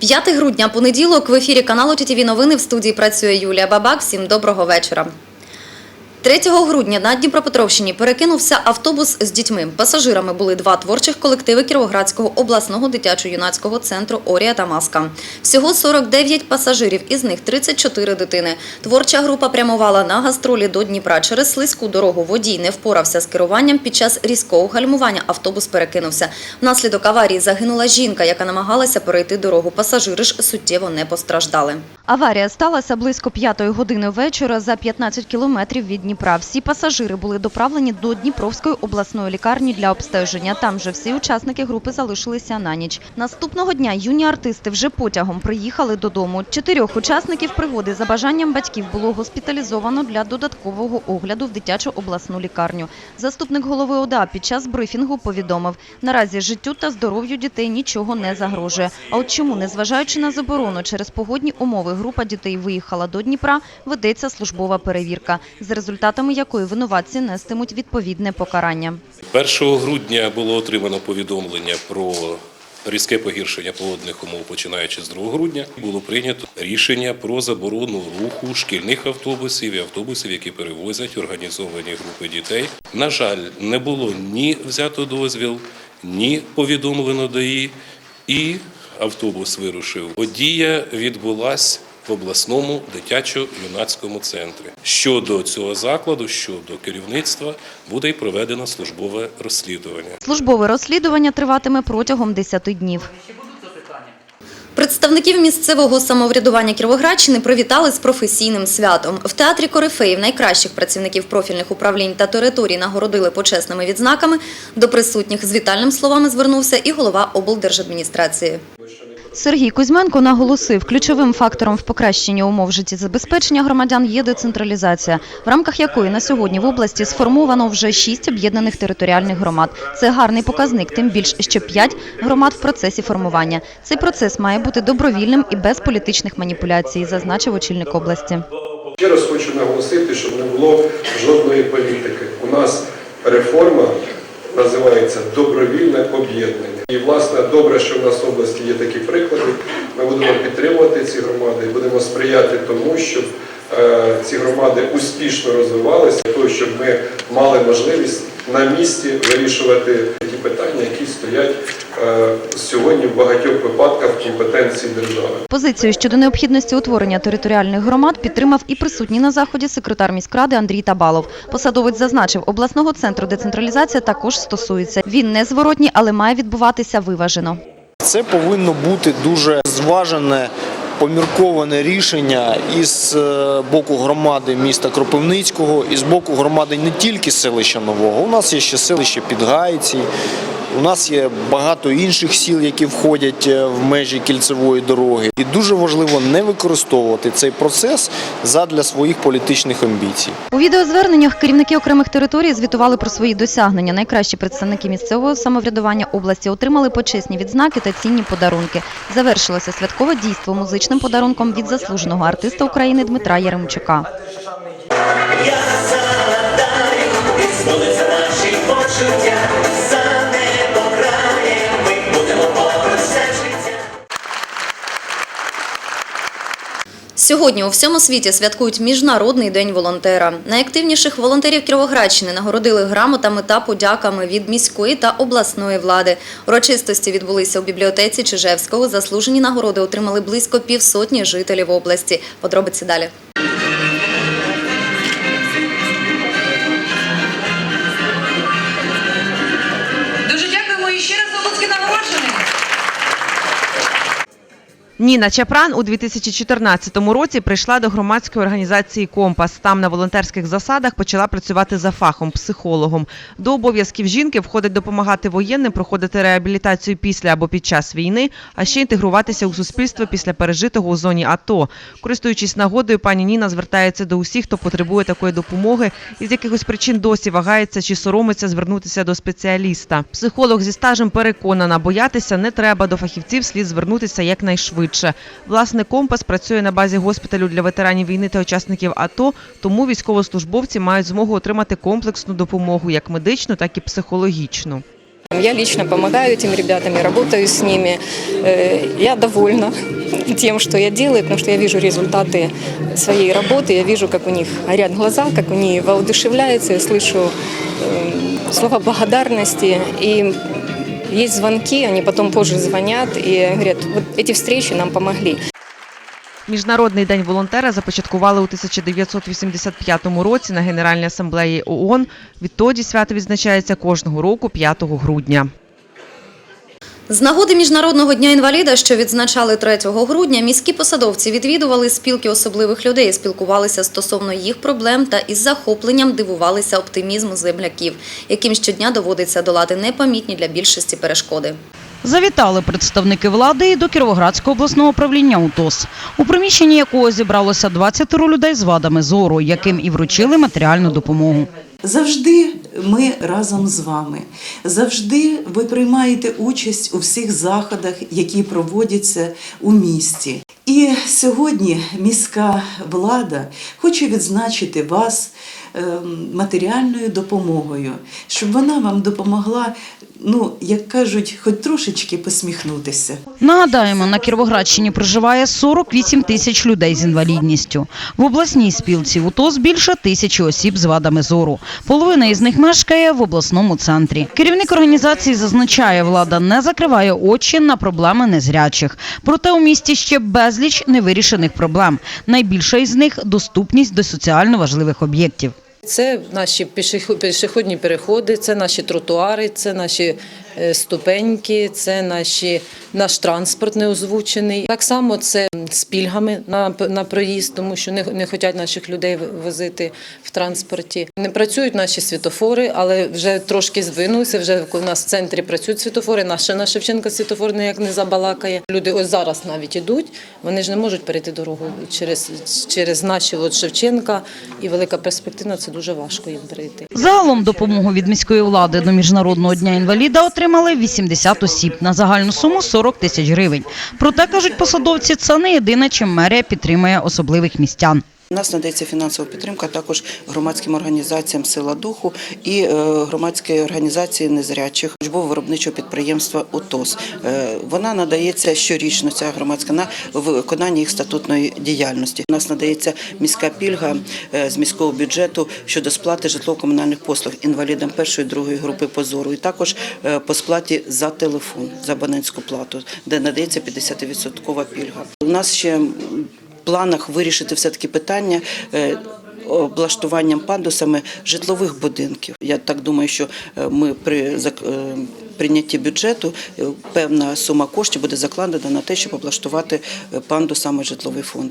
5 грудня, понеділок, в ефірі каналу Тітіві Новини в студії працює Юлія Бабак. Всім доброго вечора. 3 грудня на Дніпропетровщині перекинувся автобус з дітьми. Пасажирами були два творчих колективи Кіровоградського обласного дитячо-юнацького центру Орія та Маска. Всього 49 пасажирів, із них 34 дитини. Творча група прямувала на гастролі до Дніпра. Через слизьку дорогу водій не впорався з керуванням. Під час різкого гальмування автобус перекинувся. Внаслідок аварії загинула жінка, яка намагалася перейти дорогу. Пасажири ж суттєво не постраждали. Аварія сталася близько п'ятої години вечора за 15 кілометрів від Дніпра. Всі пасажири були доправлені до Дніпровської обласної лікарні для обстеження. Там же всі учасники групи залишилися на ніч. Наступного дня юні артисти вже потягом приїхали додому. Чотирьох учасників пригоди за бажанням батьків було госпіталізовано для додаткового огляду в дитячу обласну лікарню. Заступник голови ОДА під час брифінгу повідомив, наразі життю та здоров'ю дітей нічого не загрожує. А от чому, незважаючи на заборону через погодні умови, група дітей виїхала до Дніпра, ведеться службова перевірка, з результатами якої винуватці нестимуть відповідне покарання. 1 грудня було отримано повідомлення про різке погіршення погодних умов, починаючи з 2 грудня. Було прийнято рішення про заборону руху шкільних автобусів і автобусів, які перевозять організовані групи дітей. На жаль, не було ні взято дозвіл, ні повідомлено ДАІ, і автобус вирушив. Подія відбулась в обласному дитячо-юнацькому центрі. Щодо цього закладу, щодо керівництва, буде й проведено службове розслідування. Службове розслідування триватиме протягом 10 днів. Представників місцевого самоврядування Кіровоградщини привітали з професійним святом. В театрі Корифеїв найкращих працівників профільних управлінь та територій нагородили почесними відзнаками. До присутніх з вітальним словами звернувся і голова облдержадміністрації. Сергій Кузьменко наголосив, ключовим фактором в покращенні умов життєзабезпечення громадян є децентралізація, в рамках якої на сьогодні в області сформовано вже шість об'єднаних територіальних громад. Це гарний показник, тим більш, що п'ять громад в процесі формування. Цей процес має бути добровільним і без політичних маніпуляцій, зазначив очільник області. Ще раз хочу наголосити, щоб не було жодної політики. У нас реформа називається добровільне об'єднання. І власне добре, що в нас в області є такі приклади. Ми будемо підтримувати ці громади будемо сприяти тому, щоб ці громади успішно розвивалися, для того, щоб ми мали можливість на місці вирішувати ті питання, які стоять е, сьогодні в багатьох випадках в компетенції держави. Позицію щодо необхідності утворення територіальних громад підтримав і присутній на заході секретар міськради Андрій Табалов. Посадовець зазначив, обласного центру децентралізація також стосується. Він не зворотній, але має відбуватися виважено. Це повинно бути дуже зважене, помірковане рішення із е, боку громади міста Кропивницького, і з боку громади не тільки селища Нового. У нас є ще селище Підгайці. У нас є багато інших сіл, які входять е, в межі кільцевої дороги. І дуже важливо не використовувати цей процес задля своїх політичних амбіцій. У відеозверненнях керівники окремих територій звітували про свої досягнення. Найкращі представники місцевого самоврядування області отримали почесні відзнаки та цінні подарунки. Завершилося святкове дійство музичним подарунком від заслуженого артиста України Дмитра Яремчука. Я заладаю, і наші почуття, Сьогодні у всьому світі святкують Міжнародний день волонтера. Найактивніших волонтерів Кіровоградщини нагородили грамотами та подяками від міської та обласної влади. Урочистості відбулися у бібліотеці Чижевського. Заслужені нагороди отримали близько півсотні жителів області. Подробиці далі. Ніна Чапран у 2014 році прийшла до громадської організації Компас. Там на волонтерських засадах почала працювати за фахом психологом. До обов'язків жінки входить допомагати воєнним проходити реабілітацію після або під час війни, а ще інтегруватися у суспільство після пережитого у зоні АТО. Користуючись нагодою, пані Ніна звертається до усіх, хто потребує такої допомоги і з якихось причин досі вагається чи соромиться звернутися до спеціаліста. Психолог зі стажем переконана, боятися не треба до фахівців слід звернутися якнайшвидше Власне, компас працює на базі госпіталю для ветеранів війни та учасників АТО, тому військовослужбовці мають змогу отримати комплексну допомогу як медичну, так і психологічну. Я лично помогаю этим ребятам, я работаю с ними. Э, Я довольна тем, что я делаю, потому что я вижу результаты своей работы, я вижу, как у них горят глаза, как они воодушевляются, я слышу э, слова благодарности. И есть звонки, они потом позже звонят и говорят, вот эти встречи нам помогли. Міжнародний день волонтера започаткували у 1985 році на Генеральній асамблеї ООН. Відтоді свято відзначається кожного року 5 грудня. З нагоди Міжнародного дня інваліда, що відзначали 3 грудня, міські посадовці відвідували спілки особливих людей, спілкувалися стосовно їх проблем та із захопленням дивувалися оптимізму земляків, яким щодня доводиться долати непомітні для більшості перешкоди. Завітали представники влади і до Кіровоградського обласного управління УТОС, у приміщенні якого зібралося 20 людей з вадами зору, яким і вручили матеріальну допомогу. Завжди ми разом з вами. Завжди ви приймаєте участь у всіх заходах, які проводяться у місті. І сьогодні міська влада хоче відзначити вас ем, матеріальною допомогою, щоб вона вам допомогла, ну як кажуть, хоч трошечки посміхнутися. Нагадаємо, на Кіровоградщині проживає 48 тисяч людей з інвалідністю. В обласній спілці УТОС більше тисячі осіб з вадами зору. Половина із них мешкає в обласному центрі. Керівник організації зазначає, влада не закриває очі на проблеми незрячих. Проте у місті ще безліч невирішених проблем. Найбільша із них доступність до соціально важливих об'єктів. Це наші пішохідні переходи, це наші тротуари, це наші ступеньки, це наші, наш транспорт неозвучений. Так само це з пільгами на, на проїзд, тому що не, не хочуть наших людей возити в транспорті. Не працюють наші світофори, але вже трошки звинулися. Вже у нас в центрі працюють світофори. Наша на Шевченка світофор ніяк не забалакає. Люди ось зараз навіть ідуть. Вони ж не можуть перейти дорогу через, через наші от Шевченка і велика перспектива. Це дуже важко їм перейти. Загалом допомогу від міської влади до Міжнародного дня інваліда отримали 80 осіб на загальну суму 40 тисяч гривень. Проте, кажуть посадовці, це не єдине, чим мерія підтримує особливих містян. У нас надається фінансова підтримка також громадським організаціям Сила Духу і е, громадської організації незрячих учбово виробничого підприємства УТОС. Е, Вона надається щорічно, ця громадська на виконання їх статутної діяльності. У нас надається міська пільга е, з міського бюджету щодо сплати житлово-комунальних послуг інвалідам першої другої групи позору, і також по сплаті за телефон за абонентську плату, де надається 50% пільга. У нас ще планах вирішити все-таки питання. е, Облаштуванням пандусами житлових будинків. Я так думаю, що е, ми при е, прийнятті бюджету певна сума коштів буде закладена на те, щоб облаштувати пандусами житловий фонд.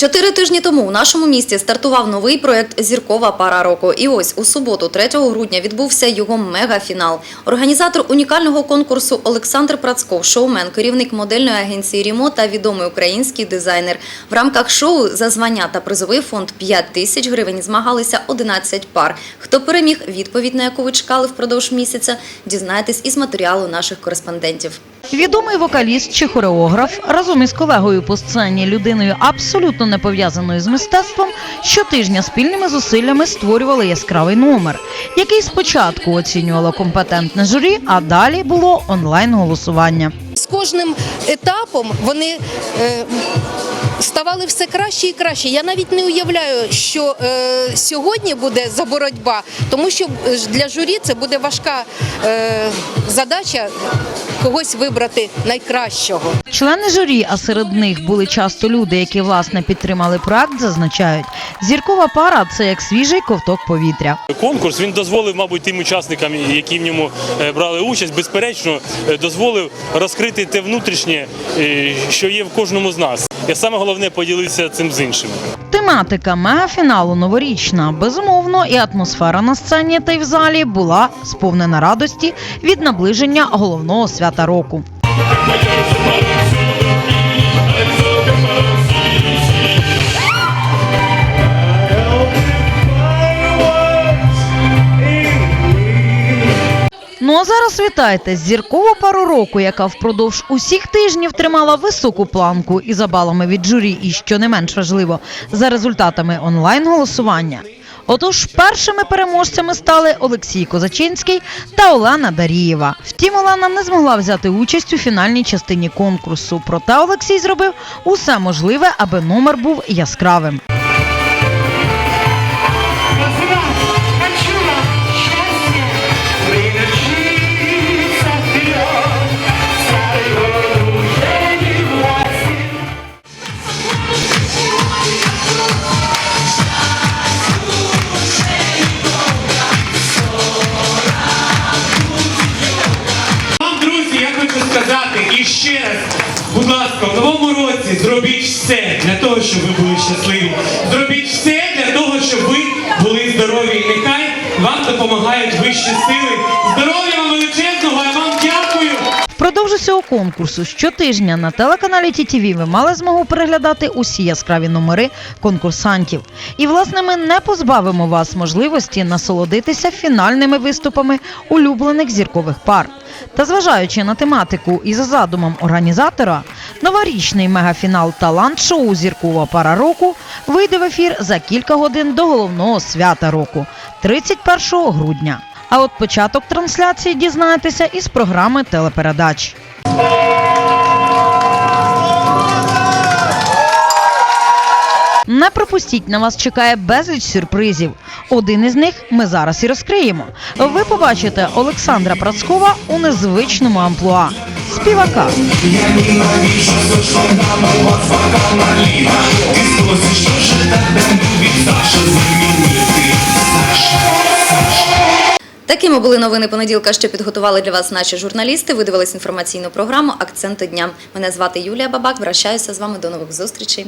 Чотири тижні тому у нашому місті стартував новий проєкт Зіркова пара року. І ось у суботу, 3 грудня, відбувся його мегафінал. Організатор унікального конкурсу Олександр Працков, шоумен, керівник модельної агенції Рімо та відомий український дизайнер. В рамках шоу за звання та призовий фонд 5 тисяч гривень змагалися 11 пар. Хто переміг, відповідь на яку ви чекали впродовж місяця, дізнаєтесь із матеріалу наших кореспондентів. Відомий вокаліст чи хореограф разом із колегою по сцені, людиною абсолютно не пов'язаною з мистецтвом, щотижня спільними зусиллями створювали яскравий номер, який спочатку оцінювало компетентне журі, а далі було онлайн-голосування. З кожним етапом вони е, ставали все краще і краще. Я навіть не уявляю, що е, сьогодні буде за боротьба, тому що для журі це буде важка е, задача когось вибрати найкращого. Члени журі, а серед них були часто люди, які власне підтримали проект, зазначають, зіркова пара це як свіжий ковток повітря. Конкурс він дозволив, мабуть, тим учасникам, які в ньому е, брали участь, безперечно, е, дозволив розкрити те внутрішнє, е, що є в кожному з нас. Я саме головне поділився цим з іншими. Тематика мегафіналу новорічна. Безумовно, і атмосфера на сцені та й в залі була сповнена радості від наближення головного свята року. Ну а зараз вітайте зіркову пару року, яка впродовж усіх тижнів тримала високу планку і за балами від журі, і що не менш важливо, за результатами онлайн голосування. Отож, першими переможцями стали Олексій Козачинський та Олена Дарієва. Втім, Олена не змогла взяти участь у фінальній частині конкурсу. Проте Олексій зробив усе можливе, аби номер був яскравим. Щоб ви були щасливі. Зробіть все для того, щоб ви були здорові. І нехай вам допомагають вищі сили. Здоров'я вам величезного, я вам дякую. Впродовж усього конкурсу щотижня на телеканалі ТІТІВІ ви мали змогу переглядати усі яскраві номери конкурсантів. І, власне, ми не позбавимо вас можливості насолодитися фінальними виступами улюблених зіркових пар. Та зважаючи на тематику і за задумом організатора, новорічний мегафінал талант-шоу Зіркова пара року вийде в ефір за кілька годин до головного свята року 31 грудня. А от початок трансляції дізнаєтеся із програми телепередач. Не пропустіть, на вас чекає безліч сюрпризів. Один із них ми зараз і розкриємо. Ви побачите Олександра Працкова у незвичному амплуа співака. Такими були новини понеділка, що підготували для вас наші журналісти. Ви дивились інформаційну програму Акценти дня. Мене звати Юлія Бабак. Вращаюся з вами до нових зустрічей.